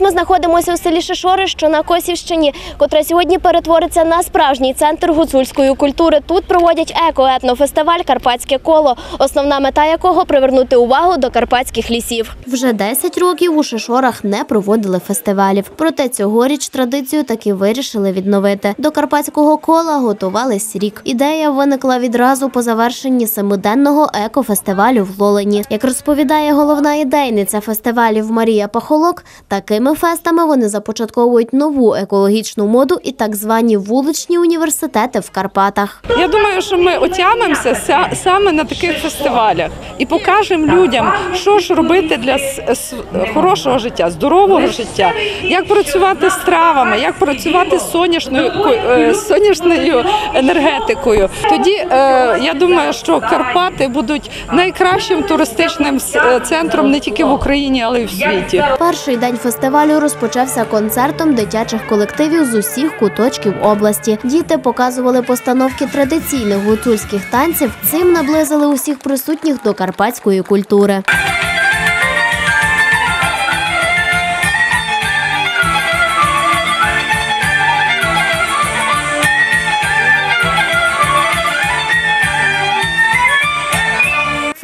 ми знаходимося у селі Шишори, що на Косівщині, котре сьогодні перетвориться на справжній центр гуцульської культури. Тут проводять еко-етнофестиваль Карпатське коло, основна мета якого привернути увагу до карпатських лісів. Вже 10 років у Шишорах не проводили фестивалів. Проте цьогоріч традицію таки вирішили відновити. До карпатського кола готувались рік. Ідея виникла відразу по завершенні семиденного екофестивалю в Лолені. Як розповідає головна ідейниця фестивалів Марія Пахолок, такими фестами вони започатковують нову екологічну моду і так звані вуличні університети в Карпатах. Я думаю, що ми отямимося ся- саме на таких фестивалях і покажемо людям, що ж робити для хорошого життя, здорового життя, як працювати з травами, як працювати з сонячною е, сонячною енергетикою. Тоді е, я думаю, що Карпати будуть найкращим туристичним центром не тільки в Україні, але й в світі. Перший день фестивалю розпочався концертом дитячих колективів з усіх куточків області. Діти показували постановки традиційних гуцульських танців. Цим наблизили усіх присутніх до карпатської культури.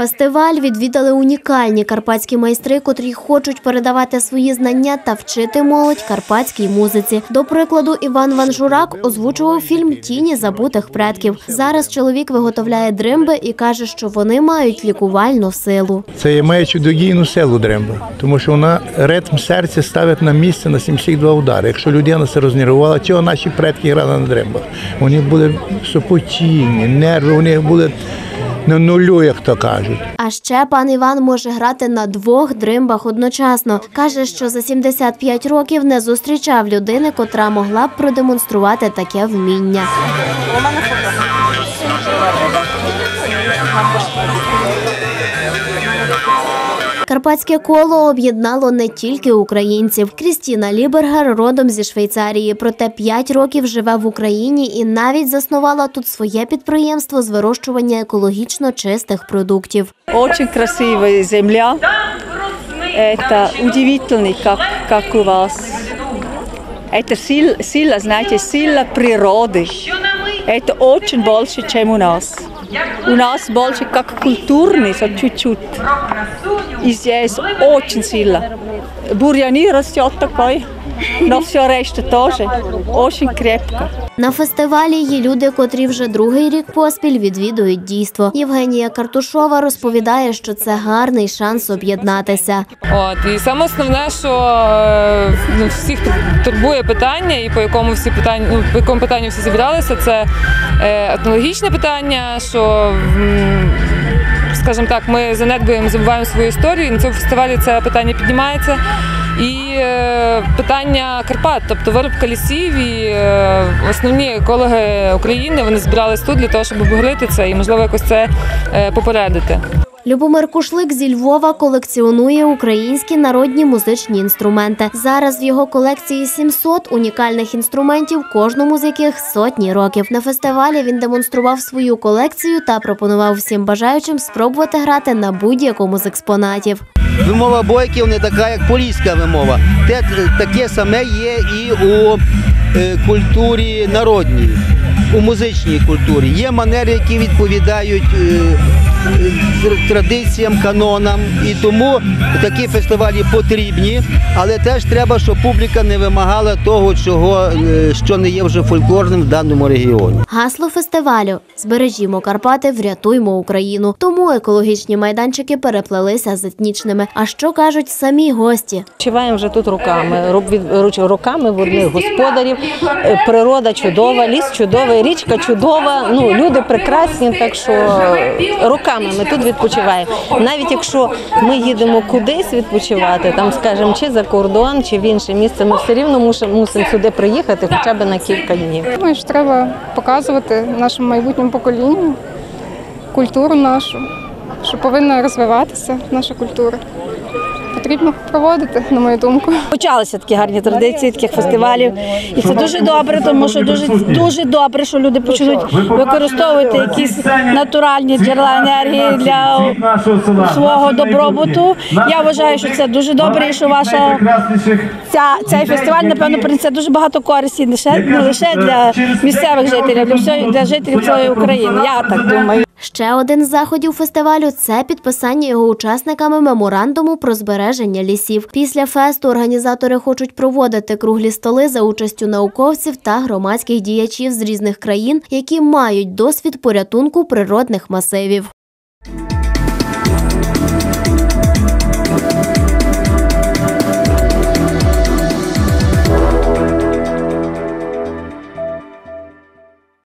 Фестиваль відвідали унікальні карпатські майстри, котрі хочуть передавати свої знання та вчити молодь карпатській музиці. До прикладу, Іван Ванжурак озвучував фільм Тіні забутих предків. Зараз чоловік виготовляє дримби і каже, що вони мають лікувальну силу. Це має чудодійну силу дремба, тому що вона ритм серця ставить на місце на 72 удари. Якщо людина це рознервувала, чого наші предки грали на дрембах? Вони були супотінні, нерви у них були на нулю, як то кажуть. А ще пан Іван може грати на двох дримбах одночасно. каже, що за 75 років не зустрічав людини, котра могла б продемонструвати таке вміння. Карпатське коло об'єднало не тільки українців. Крістіна Лібергер родом зі Швейцарії, проте 5 років живе в Україні і навіть заснувала тут своє підприємство з вирощування екологічно чистих продуктів. Очень красивая земля. Это удивительно, как, как у вас. Это сила, сила, знаете, сила природы. Это очень больше, чем у нас. У нас больше как культурный, so чуть-чуть. И здесь очень сильно. Бурьяни растет такой, но все решта тоже. Очень крепко. На фестивалі є люди, котрі вже другий рік поспіль відвідують дійство. Євгенія Картушова розповідає, що це гарний шанс об'єднатися. От і саме основне, що е, ну, всіх турбує питання, і по якому всі питання, ну, по якому питанню всі зібралися, це е, етнологічне питання, що скажімо так, ми занедбуємо, забуваємо свою історію. І на цьому фестивалі це питання піднімається. І е, питання Карпат, тобто виробка лісів і е, основні екологи України вони збирались тут для того, щоб обговорити це і можливо якось це е, попередити. Любомир Кушлик зі Львова колекціонує українські народні музичні інструменти. Зараз в його колекції 700 унікальних інструментів, кожному з яких сотні років. На фестивалі він демонстрував свою колекцію та пропонував всім бажаючим спробувати грати на будь-якому з експонатів. Вимова бойків не така, як поліська вимова. Те таке саме є і у е, культурі народній, у музичній культурі. Є манери, які відповідають е, традиціям, канонам, і тому такі фестивалі потрібні, але теж треба, щоб публіка не вимагала того, чого, е, що не є вже фольклорним в даному регіоні. Гасло фестивалю Збережімо Карпати, врятуймо Україну. Тому екологічні майданчики переплелися з етнічними. А що кажуть самі гості? Відчуваємо вже тут руками, рук руками в одних господарів. Е, Природа чудова, ліс чудовий, річка чудова. Ну люди прекрасні, так що руками ми тут відпочиваємо. Навіть якщо ми їдемо кудись відпочивати, там скажімо, чи за кордон, чи в інше місце, ми все рівно мусимо сюди приїхати, хоча б на кілька днів. Думаю, що треба показувати нашому майбутньому поколінню культуру нашу, що повинна розвиватися наша культура. Потрібно проводити, на мою думку. Почалися такі гарні традиції таких фестивалів, і це дуже добре, тому що дуже дуже добре, що люди почнуть використовувати якісь натуральні джерела енергії для свого добробуту. Я вважаю, що це дуже добре, і що ваша ця цей фестиваль напевно принесе дуже багато користі не лише не лише для місцевих жителів, для всього для жителів цілої України. Я так думаю. Ще один з заходів фестивалю це підписання його учасниками меморандуму про збереження лісів. Після фесту організатори хочуть проводити круглі столи за участю науковців та громадських діячів з різних країн, які мають досвід порятунку природних масивів.